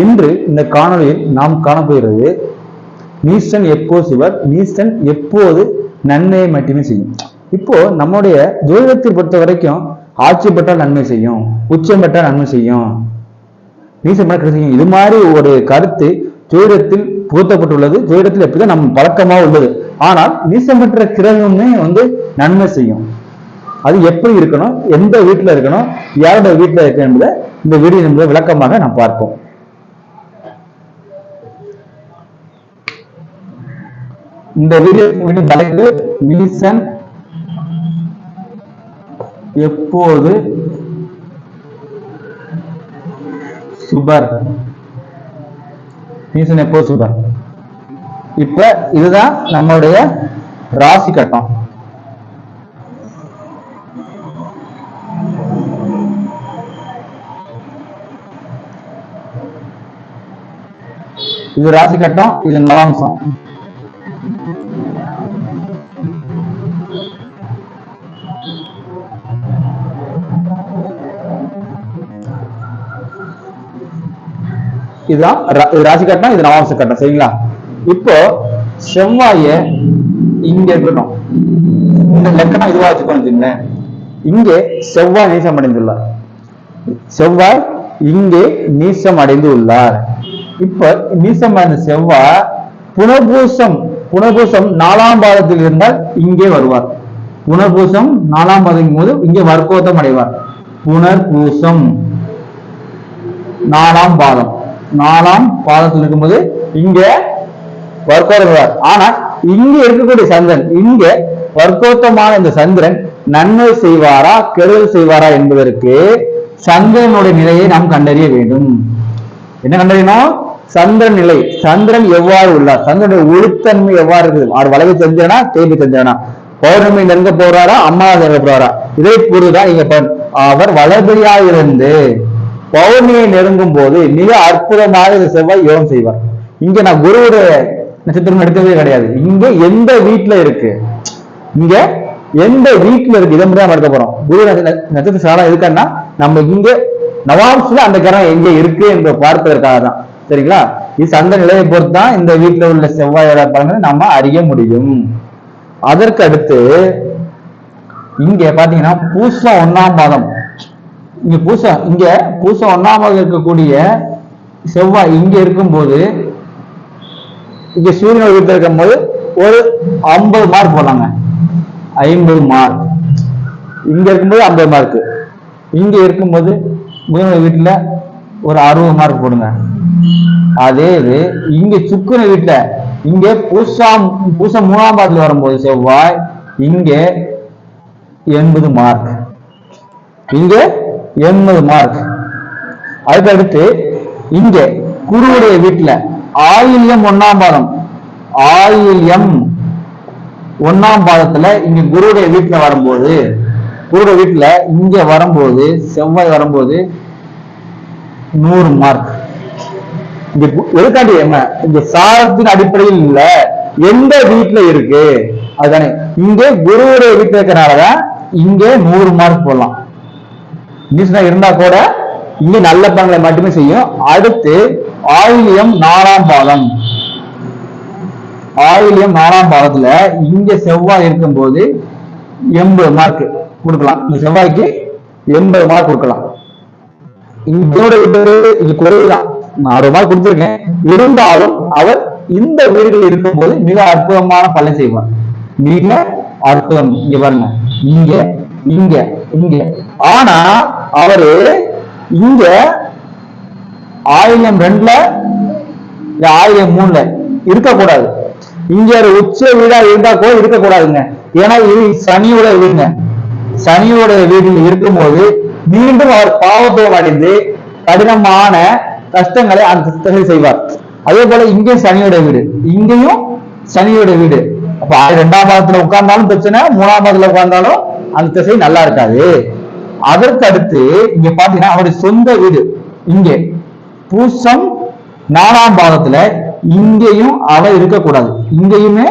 இன்று இந்த காணொலியில் நாம் காணப்போகிறது நீஸ்டன் எப்போ சிவர் நீஸ்டன் எப்போது நன்மையை மட்டுமே செய்யும். இப்போ நம்முடைய ஜோதிடத்தை பொறுத்த வரைக்கும் ஆட்சி பெற்றால் நன்மை செய்யும் உச்சம் பெற்றால் நன்மை செய்யும். நீசம் பெற்றால் செய்யும். இது மாதிரி ஒரு கருத்து ஜோதிடத்தில் புகுத்தப்பட்டுள்ளது. ஜோதிடத்தில் எப்படிதான் நம்ம பழக்கமாக உள்ளது. ஆனால் நீசம் பெற்ற கிரகமே வந்து நன்மை செய்யும். அது எப்படி இருக்கணும்? எந்த வீட்டில் இருக்கணும்? யாரோட வீட்டில் இருக்கு என்பதை இந்த வீடியோ என்பதை விளக்கமாக நாம் பார்ப்போம். இந்த வீடியோ தலைப்பு நீசன் எப்போது? சுபர். நீசன் எப்போது சுபர்? இப்ப இதுதான் நம்மளுடைய ராசி கட்டம். இது ராசி கட்டம் இது நவாம்சம் இதுதான் இது ராசி கட்டணம் இது நவாம்ச கட்டணம் சரிங்களா? இப்போ செவ்வாய இங்க இருக்கணும். இந்த லக்கணம் இதுவா வச்சுக்கோன்னு இங்கே செவ்வாய் நீசம் அடைந்துள்ளார். செவ்வாய் இங்கே நீசம் அடைந்து உள்ளார் இப்ப நீசம் அடைந்த செவ்வாய் புனபூசம் புனபூசம் நாலாம் பாதத்தில் இருந்தால் இங்கே வருவார். புனர்பூசம் நாலாம் பாதம் போது இங்கே வர்க்கோத்தம் அடைவார். புனர்பூசம். நாலாம் பாதம். நாலாம் பாதத்தில் இருக்கும்போது இங்க வர்க்கோத்தம் ஆனா இங்க இருக்கக்கூடிய சந்திரன் இங்க வர்க்கோத்தமான இந்த சந்திரன் நன்மை செய்வாரா கெடுதல் செய்வாரா என்பதற்கு சந்திரனுடைய நிலையை நாம் கண்டறிய வேண்டும். என்ன கண்டறியணும்? சந்திரன் நிலை. சந்திரன் எவ்வாறு உள்ளார்? சந்திரனுடைய ஒளித்தன்மை எவ்வாறு இருக்குது? அவர் வளைவு சந்திரனா தேய்வு செஞ்சானா பௌர்ணமி நெருங்க போறாரா அம்மா நெருங்க போறாரா? இதை பொறுதான் இங்க அவர் வளர்பிரியாக இருந்து பௌர்ணமியை நெருங்கும் போது மிக அற்புதமாக இந்த செவ்வாய் யோகம் செய்வார். இங்க நான் குருவுடைய நட்சத்திரம் எடுத்ததே கிடையாது. இங்க எந்த வீட்டுல இருக்கு? இங்க எந்த வீட்டுல இருக்கு? இதை மட்டும் தான் எடுக்க போறோம். குரு நட்ச- நட்சத்திர சாலம் இருக்கான்னா நம்ம இங்க நவாம்ஸ்ல அந்த கிரகம் எங்க இருக்கு என்று பார்ப்பதற்காக தான். சரிங்களா? இது சந்த நிலையை பொறுத்து தான் இந்த வீட்டுல உள்ள செவ்வாயோட பலன்களை நம்ம அறிய முடியும். அதற்கு அடுத்து இங்க பாத்தீங்கன்னா பூசம் ஒன்னாம் பாதம் இங்க பூசம் இங்க பூசம் ஒன்னாம் பாதம் இருக்கக்கூடிய செவ்வாய் இங்க இருக்கும்போது இங்க சூரியன் வீட்டுல இருக்கும்போது ஒரு ஐம்பது மார்க் போடலாங்க ஐம்பது மார்க் இங்க இருக்கும்போது ஐம்பது மார்க் இங்க இருக்கும்போது புதனோட வீட்டுல ஒரு அறுபது மார்க் போடுங்க. அதே இது இங்க சுக்குன வீட்டுல இங்க பூசாம் பூசம் மூணாம் பாதத்துல வரும்போது செவ்வாய் இங்க எண்பது மார்க் இங்கே எண்பது மார்க் அதுக்கடுத்து இங்கே இங்க குருவுடைய வீட்டுல ஆயில்யம் ஒண்ணாம் பாதம் ஆயில்யம் ஒண்ணாம் பாதத்துல இங்க குருவுடைய வீட்டுல வரும்போது குருடைய வீட்டுல இங்க வரும்போது செவ்வாய் வரும்போது நூறு மார்க் இங்க எதுக்காண்டி என்ன? இங்க சாரத்தின் அடிப்படையில் இல்ல. எந்த வீட்டுல இருக்கு? அதுதானே. இங்க குருவுடைய வீட்டுல இருக்கிறனாலதான் இங்க நூறு மார்க் போடலாம். இங்கிலீஷ்னா இருந்தா கூட இங்க நல்ல பங்களை மட்டுமே செய்யும். அடுத்து ஆயிலியம் நாலாம் பாதம். ஆயிலியம் நாலாம் பாதத்துல இங்க செவ்வாய் இருக்கும்போது எண்பது மார்க் கொடுக்கலாம். இந்த செவ்வாய்க்கு எண்பது மார்க் கொடுக்கலாம். இதோட இது இது குறைவுதான் நான் ரூபாய் கொடுத்துருக்கேன். இருந்தாலும் அவர் இந்த வீடுகளில் இருக்கும்போது மிக அற்புதமான பலன் செய்வார். மிக அற்புதம். இங்க பாருங்க. இங்க இங்க இங்க. ஆனா அவரு இங்க ஆயிரம் ரெண்டுல ஆயிரம் மூணுல இருக்கக்கூடாது. இங்க ஒரு உச்ச வீடா இருந்தா கூட இருக்கக்கூடாதுங்க. ஏன்னா இது சனியோட வீடுங்க. சனியோட வீட்டில் இருக்கும்போது மீண்டும் அவர் பாவத்தோடு அடைந்து கடினமான கஷ்டங்களை அந்த திசை செய்வார். அதே போல இங்கேயும் சனியோட வீடு. இங்கேயும் சனியோட வீடு. அப்ப ரெண்டாம் பாதத்துல உட்கார்ந்தாலும் பிரச்சனை மூணாம் பாதத்துல உட்கார்ந்தாலும் அந்த திசை நல்லா இருக்காது. அதற்கு அடுத்து இங்க பாத்தீங்கன்னா அவருடைய சொந்த வீடு. இங்கே. பூசம் நாலாம் பாதத்துல இங்கேயும் அவர் இருக்கக்கூடாது. இங்கேயுமே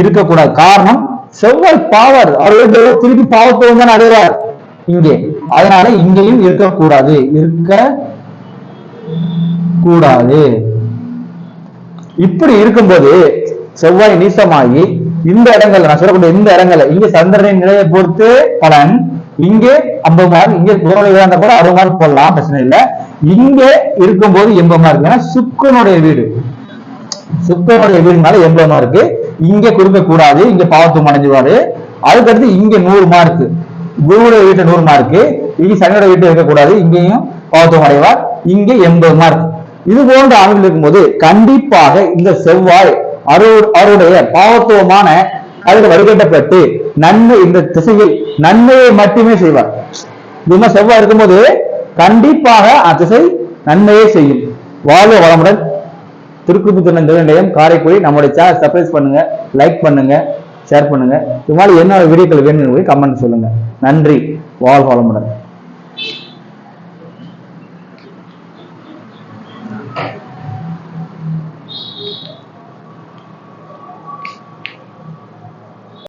இருக்கக்கூடாது. காரணம் செவ்வாய் பாவர். அவர் திருப்பி பாவத்தை தான் அடைகிறார் இங்கே. அதனால இங்கேயும் இருக்கக்கூடாது. இருக்க கூடாது. இப்படி இருக்கும்போது செவ்வாய் நீசமாகி இந்த இடங்கள்ல நான் சொல்லக்கூடிய இந்த இடங்கள்ல இங்க சந்திரனின் நிலையை பொறுத்து பலன் இங்கே ஐம்பது மார்க் இங்கே இருந்தா கூட அறுபது மார்க் போடலாம் பிரச்சனை இல்ல. இங்க இருக்கும்போது எண்பது மார்க் ஏன்னா சுக்கனுடைய வீடு. சுக்கனுடைய வீடுனால எண்பது மார்க் இங்க கொடுக்க கூடாது இங்க பாவத்துவம் அடைஞ்சுவாரு. அதுக்கடுத்து இங்க நூறு மார்க் குருவுடைய வீட்டு நூறு மார்க் இங்க சனியோட வீட்டு இருக்கக்கூடாது இங்கேயும் பாவத்துவம் அடைவார். இங்கே எண்பது மார்க் இது போன்ற ஆண்கள் இருக்கும்போது கண்டிப்பாக இந்த செவ்வாய் அவரு- அவருடைய பாவத்துவமான அதில் வடிகட்டப்பட்டு நன்மை இந்த திசையில் நன்மையை மட்டுமே செய்வார். இதுமா செவ்வாய் இருக்கும்போது கண்டிப்பாக அத்திசை நன்மையே செய்யும். வாழ்வு வளமுடன். திருக்குப்புத்திறன் நிலையம் காரைக்குடி. நம்மளுடைய சேனல் சப்ஸ்கிரைப் பண்ணுங்க லைக் பண்ணுங்க ஷேர் பண்ணுங்க. இது மாதிரி என்ன வீடியோக்கள் வேணும்னு கமெண்ட் சொல்லுங்க. நன்றி. வாழ் வளமுடன்.